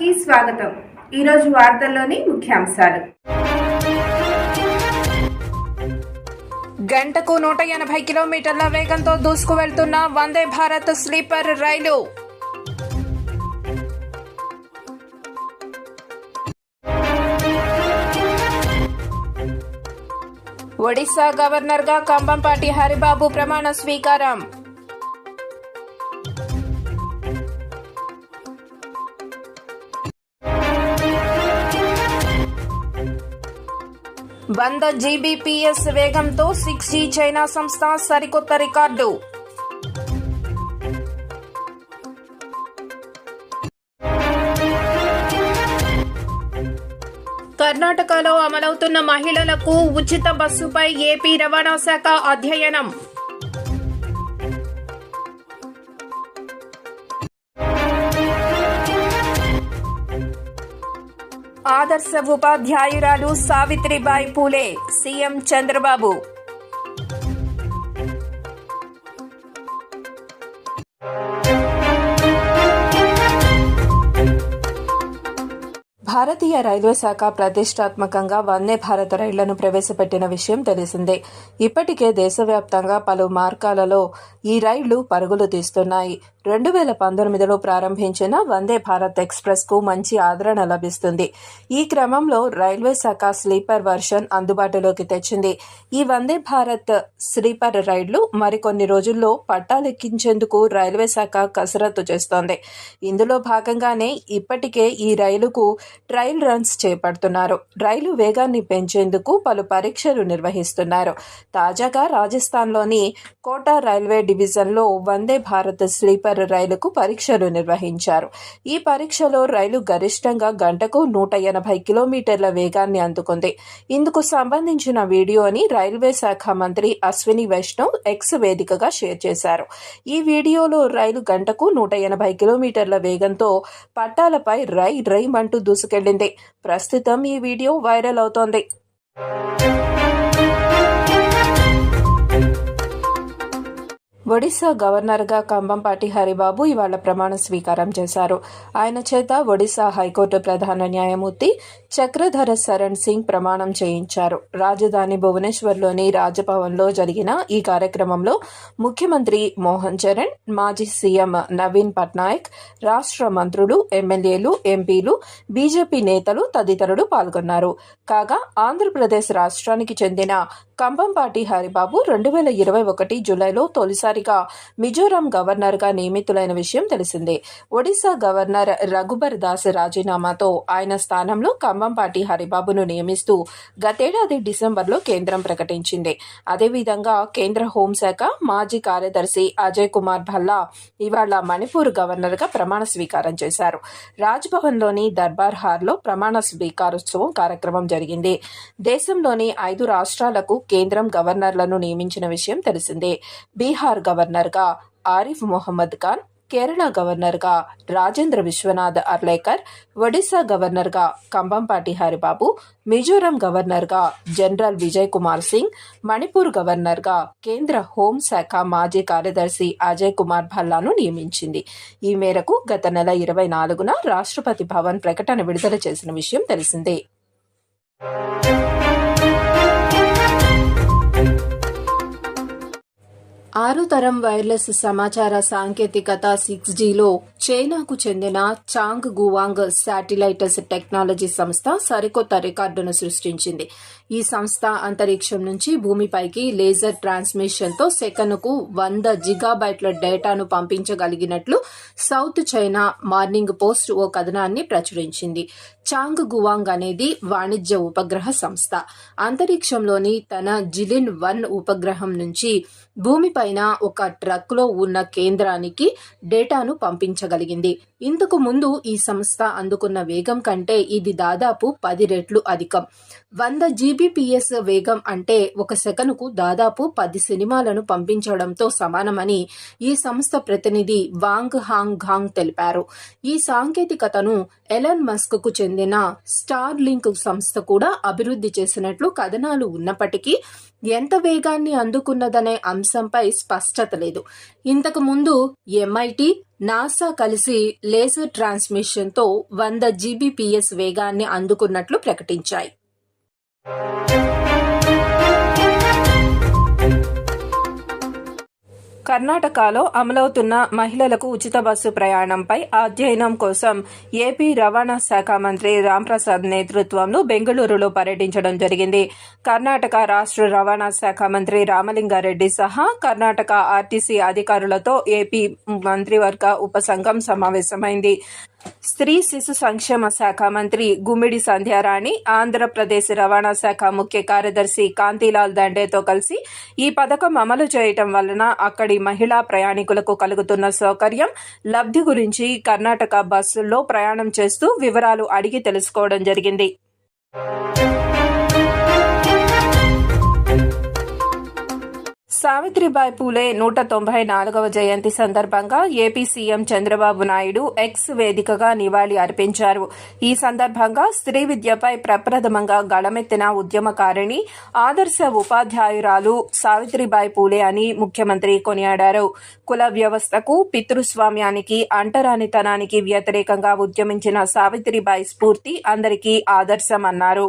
కి స్వాగతం. ఈరోజు వార్తల్లోని ముఖ్యాంశాలు. గంటకు నూట ఎనభై కిలోమీటర్ల వేగంతో దూసుకు వెళ్తున్న వందే భారత్ స్లీపర్ రైలు. ఒడిశా గవర్నర్గా కంబంపాటి హరిబాబు ప్రమాణ స్వీకారం. వంద జీబీపీఎస్ వేగంతో సిక్స్ జీ చైనా సంస్థ సరికొత్త రికార్డు. కర్ణాటకలో అమలవుతున్న మహిళలకు ఉచిత బస్సుపై ఏపీ రవాణా శాఖ అధ్యయనం. ఆదర్శ ఉపాధ్యాయురాలు సావిత్రిబాయి పూలే సీఎం చంద్రబాబు. భారతీయ రైల్వే శాఖ ప్రతిష్టాత్మకంగా వందే భారత్ రైళ్ళను ప్రవేశపెట్టిన విషయం తెలిసిందే. ఇప్పటికే దేశవ్యాప్తంగా పలు మార్గాలలో ఈ రైళ్ళు పరుగులు తీస్తున్నాయి. రెండు వేల పంతొమ్మిదిలో ప్రారంభించిన వందే భారత్ ఎక్స్ప్రెస్కు మంచి ఆదరణ లభిస్తుంది. ఈ క్రమంలో రైల్వే శాఖ స్లీపర్ వర్షన్ అందుబాటులోకి తెచ్చింది. ఈ వందే భారత్ స్లీపర్ రైళ్ళు మరికొన్ని రోజుల్లో పట్టాలెక్కించేందుకు రైల్వే శాఖ కసరత్తు చేస్తోంది. ఇందులో భాగంగానే ఇప్పటికే ఈ రైలుకు ట్రయల్ రన్స్ చేపడుతున్నారు. రైలు వేగాన్ని పెంచేందుకు పలు పరీక్షలు నిర్వహిస్తున్నారు. తాజాగా రాజస్థాన్లోని కోటా రైల్వే డివిజన్లో వందే భారత్ స్లీపర్ రైలుకు పరీక్షలు నిర్వహించారు. ఈ పరీక్షలో రైలు గరిష్టంగా గంటకు నూట ఎనభై కిలోమీటర్ల వేగాన్ని అందుకుంది. ఇందుకు సంబంధించిన వీడియోని రైల్వే శాఖ మంత్రి అశ్విని వైష్ణవ్ ఎక్స్ వేదికగా షేర్ చేశారు. ఈ వీడియోలో రైలు గంటకు నూట ఎనభై కిలోమీటర్ల వేగంతో పట్టాలపై రై రైమంటూ దూసుకెళ్ళింది ప్రస్తుతం ఈ వీడియో వైరల్ అవుతోంది. ఒడిశా గవర్నర్గా కంబంపాటి హరిబాబు ఇవాళ ప్రమాణ స్వీకారం చేశారు. ఆయన చేత ఒడిశా హైకోర్టు ప్రధాన న్యాయమూర్తి చక్రధర శరణ్ సింగ్ ప్రమాణం చేయించారు. రాజధాని భువనేశ్వర్లోని రాజభవన్లో జరిగిన ఈ కార్యక్రమంలో ముఖ్యమంత్రి మోహన్ చరణ్ మాజీ సీఎం నవీన్ పట్నాయక్ రాష్ట్ర మంత్రులు ఎమ్మెల్యేలు ఎంపీలు బీజేపీ నేతలు తదితరులు పాల్గొన్నారు. కాగా ఆంధ్రప్రదేశ్ రాష్ట్రానికి చెందిన కంబంపాటి హరిబాబు రెండు వేల ఇరవై ఒకటి జూలైలో తొలిసారిగా మిజోరాం గవర్నర్గా నియమితులైన విషయం తెలిసిందే. ఒడిశా గవర్నర్ రఘుబర్ దాస్ రాజీనామాతో ఆయన స్థానంలో కంబంపాటి హరిబాబును నియమిస్తూ గతేడాది డిసెంబర్లో కేంద్రం ప్రకటించింది. అదేవిధంగా కేంద్ర హోంశాఖ మాజీ కార్యదర్శి అజయ్ కుమార్ భల్లా ఇవాళ మణిపూర్ గవర్నర్గా ప్రమాణ స్వీకారం చేశారు. రాజ్భవన్లోని దర్బార్ హార్లో ప్రమాణ స్వీకారోత్సవం కార్యక్రమం జరిగింది. దేశంలోని ఐదు రాష్ట్రాలకు కేంద్రం గవర్నర్లను నియమించిన విషయం తెలిసిందే. బీహార్ గవర్నర్గా ఆరిఫ్ మొహమ్మద్ ఖాన్ కేరళ గవర్నర్గా రాజేంద్ర విశ్వనాథ్ అర్లేకర్ ఒడిశా గవర్నర్గా కంబంపాటి హరిబాబు మిజోరం గవర్నర్గా జనరల్ విజయ్ కుమార్ సింగ్ మణిపూర్ గవర్నర్గా కేంద్ర హోంశాఖ మాజీ కార్యదర్శి అజయ్ కుమార్ భల్లాను నియమించింది. ఈ మేరకు గత నెల ఇరవై నాలుగున రాష్ట్రపతి భవన్ ప్రకటన విడుదల చేసిన విషయం తెలిసిందే. ఆరు తరం వైర్లెస్ సమాచార సాంకేతికత సిక్స్ జీలో చైనాకు చెందిన చాంగ్ గువాంగ్ శాటిలైటస్ టెక్నాలజీ సంస్థ సరికొత్త రికార్డును సృష్టించింది. ఈ సంస్థ అంతరిక్షం నుంచి భూమిపైకి లేజర్ ట్రాన్స్మిషన్తో సెకనుకు వంద జిగాబైట్ల డేటాను పంపించగలిగినట్లు సౌత్ చైనా మార్నింగ్ పోస్ట్ ఓ కథనాన్ని ప్రచురించింది. చాంగ్ గువాంగ్ అనేది వాణిజ్య ఉపగ్రహ సంస్థ. అంతరిక్షంలోని తన జిలిన్ వన్ ఉపగ్రహం నుంచి భూమిపైన ఒక ట్రక్లో ఉన్న కేంద్రానికి డేటాను పంపించగలిగింది. ఇంతకు ముందు ఈ సంస్థ అందుకున్న వేగం కంటే ఇది దాదాపు పది రెట్లు అధికం. వంద జీబీపీఎస్ వేగం అంటే ఒక సెకనుకు దాదాపు పది సినిమాలను పంపించడంతో సమానమని ఈ సంస్థ ప్రతినిధి వాంగ్ హాంగ్ ఘాంగ్ తెలిపారు. ఈ సాంకేతికతను ఎలన్ మస్క్కు చెందిన చెందిన స్టార్ లింక్ సంస్థ కూడా అభివృద్ధి చేసినట్లు కథనాలు ఉన్నప్పటికీ ఎంత వేగాన్ని అందుకున్నదనే అంశంపై స్పష్టత లేదు. ఇంతకు ముందు ఎంఐటి నాసా కలిసి లేజర్ ట్రాన్స్మిషన్తో వంద జీబీపీఎస్ వేగాన్ని అందుకున్నట్లు ప్రకటించాయి. కర్ణాటకలో అమలవుతున్న మహిళలకు ఉచిత బస్సు ప్రయాణంపై అధ్యయనం కోసం ఏపీ రవాణా శాఖ మంత్రి రాంప్రసాద్ నేతృత్వంలో బెంగళూరులో పర్యటించడం జరిగింది. కర్ణాటక రాష్ట్ర రవాణా శాఖ మంత్రి రామలింగారెడ్డి సహా కర్ణాటక ఆర్టీసీ అధికారులతో ఏపీ మంత్రివర్గ ఉపసంఘం సమావేశమైంది. స్త్రీ శిశు సంక్షేమ శాఖ మంత్రి గుమ్మిడి సంధ్యారాణి ఆంధ్రప్రదేశ్ రవాణా శాఖ ముఖ్య కార్యదర్శి కాంతిలాల్ దండేతో కలిసి ఈ పథకం అమలు చేయటం వలన అక్కడి మహిళా ప్రయాణికులకు కలుగుతున్న సౌకర్యం లబ్ధి గురించి కర్ణాటక బస్సుల్లో ప్రయాణం చేస్తూ వివరాలు అడిగి తెలుసుకోవడం జరిగింది. సావిత్రిబాయి పూలే నూట తొంభై నాలుగవ జయంతి సందర్భంగా AP CM Chandrababu Naidu X వేదికగా నివాళి అర్పించారు. ఈ సందర్భంగా స్త్రీ విద్యపై ప్రప్రథమంగా గళమెత్తిన ఉద్యమకారిణి ఆదర్శ ఉపాధ్యాయురాలు సావిత్రిబాయి పూలే అని ముఖ్యమంత్రి కొనియాడారు. కుల వ్యవస్థకు పితృస్వామ్యానికి అంటరానితనానికి వ్యతిరేకంగా ఉద్యమించిన సావిత్రిబాయి స్ఫూర్తి అందరికీ ఆదర్శమన్నారు.